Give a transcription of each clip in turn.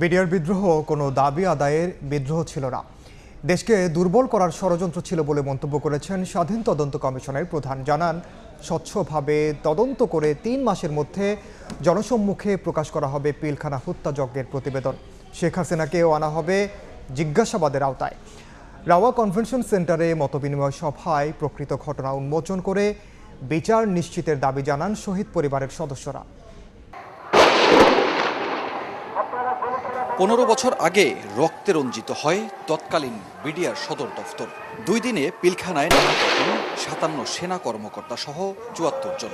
BDR বিদ্রোহ কোনো দাবি আদায়ের বিদ্রোহ ছিল না। দেশকে দুর্বল করার ষড়যন্ত্র ছিল বলে মন্তব্য করেছেন স্বাধীন তদন্ত কমিশনের প্রধান। জানান, স্বচ্ছভাবে তদন্ত করে তিন মাসের মধ্যে জনসম্মুখে প্রকাশ করা হবে পিলখানা হত্যাযজ্ঞের প্রতিবেদন। শেখ হাসিনাকেও আনা হবে জিজ্ঞাসাবাদের আওতায়। রাওয়া কনভেনশন সেন্টারে মতবিনিময় সভায় প্রকৃত ঘটনা উন্মোচন করে বিচার নিশ্চিতের দাবি জানান শহীদ পরিবারের সদস্যরা। পনেরো বছর আগে রক্তে রঞ্জিত হয় তৎকালীন বিডিআর সদর দফতর। দুই দিনে পিলখানায় সাতান্ন সেনা কর্মকর্তা সহ চুয়াত্তর জন।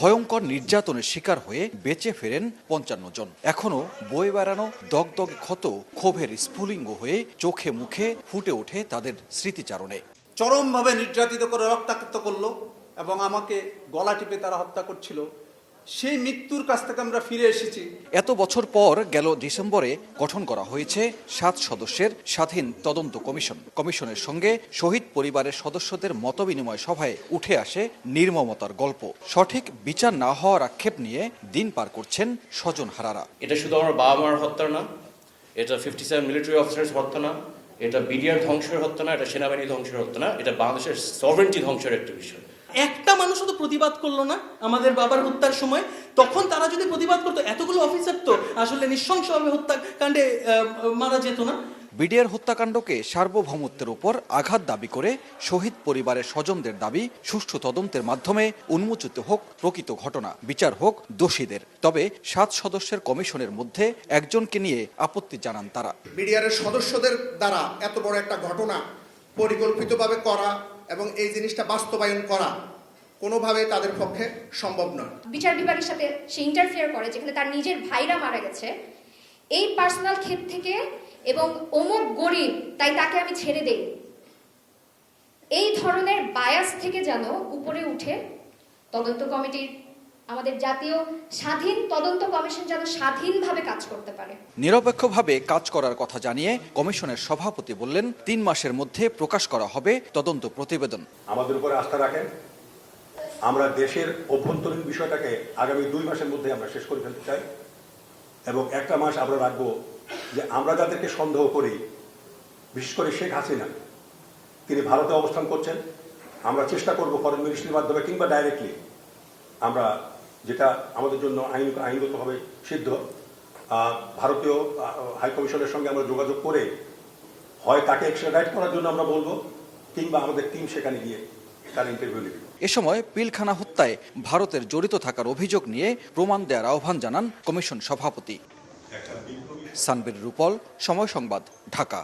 ভয়ঙ্কর নির্যাতনের শিকার হয়ে বেঁচে ফেরেন পঞ্চান্ন জন। এখনও বয়ে বেড়ানো দগদগ ক্ষত, ক্ষোভের স্ফুলিঙ্গ হয়ে চোখে মুখে ফুটে ওঠে তাদের স্মৃতিচারণে। চরমভাবে নির্যাতিত করে রক্তাক্ত করল এবং আমাকে গলা টিপে তারা হত্যা করছিল। সেই মৃত্যুর কাছ থেকে আমরা ফিরে এসেছি। এত বছর পর গেল ডিসেম্বরে গঠন করা হয়েছে সাত সদস্যের স্বাধীন তদন্ত কমিশন। কমিশনের সঙ্গে শহীদ পরিবারের সদস্যদের মতবিনিময় সভায় উঠে আসে নির্মমতার গল্প। সঠিক বিচার না হওয়ার আক্ষেপ নিয়ে দিন পার করছেন স্বজন হারারা। এটা শুধু আমার বাবা মার হত্যা না এটা ফিফটি সেভেন মিলিটারি অফিসার্স হত্যা না এটা বিডিআর ধ্বংসের হত্যা না এটা সেনাবাহিনী ধ্বংসের হত্যা না এটা বাংলাদেশের সভরেন্টি ধ্বংসের একটা বিষয়। একটা মানুষও তো প্রতিবাদ করল না আমাদের বাবার হত্যার সময়। তখন তারা যদি প্রতিবাদ করতো এতগুলো অফিসার তো আসলে নৃশংসভাবে হত্যাকাণ্ডে মারা যেত না। বিডিআর হত্যাকাণ্ডকে সার্বভৌমত্বের উপর আঘাত দাবি করে শহীদ পরিবারের স্বজনদের দাবি সুষ্ঠু তদন্তের মাধ্যমে উন্মোচিত হোক প্রকৃত ঘটনা বিচার হোক দোষীদের। তবে সাত সদস্যের কমিশনের মধ্যে একজনকে নিয়ে আপত্তি জানান তারা। বিডিআরের সদস্যদের দ্বারা এত বড় একটা ঘটনা পরিকল্পিতভাবে করা এবং এই জিনিসটা বাস্তবায়ন করা কোনোভাবে তাদের পক্ষে সম্ভব নয়। বিচার বিভাগের সাথে সে ইন্টারফেয়ার করে, যেখানে তার নিজের ভাইরা মারা গেছে। এই পার্সোনাল ক্ষেত থেকে এবং অমুক গরিব, তাই তাকে আমি ছেড়ে দেই। এই ধরনের বায়াস থেকে যেন উপরে উঠে তদন্ত কমিটির আমাদের জাতীয় স্বাধীন তদন্ত কমিশন যেন স্বাধীনভাবে কাজ করতে পারে। নিরপেক্ষভাবে কাজ করার কথা জানিয়ে কমিশনের সভাপতি বললেন তিন মাসের মধ্যে প্রকাশ করা হবে তদন্ত প্রতিবেদন। আমাদের উপরে আস্থা রাখেন। আমরা দেশের অভ্যন্তরীণ বিষয়টাকে আগামী দুই মাসের মধ্যে আমরা শেষ করে ফেলতে চাই এবং একটা মাস আমরা রাখব যে আমরা যাদেরকে সন্দেহ করি বিশেষ করে শেখ হাসিনা তিনি ভারতে অবস্থান করছেন। আমরা চেষ্টা করব ফরেন মিনিস্ট্রির মাধ্যমে কিংবা ডাইরেক্টলি আমরা যেটা আমাদের জন্য আইন আইনগতভাবে সিদ্ধ। ভারতীয় হাই কমিশনের সঙ্গে আমরা যোগাযোগ করে হয় তাকে এক্সট্রাডাইট করার জন্য আমরা বলব কিংবা আমাদের টিম সেখানে গিয়ে তার ইন্টারভিউ নেবে। এ সময় পিলখানা হত্যায় ভারতের জড়িত থাকার অভিযোগ নিয়ে প্রমাণ দেওয়ার আহ্বান জানান কমিশন সভাপতি। সানবীর রূপল সময় সংবাদ ঢাকা।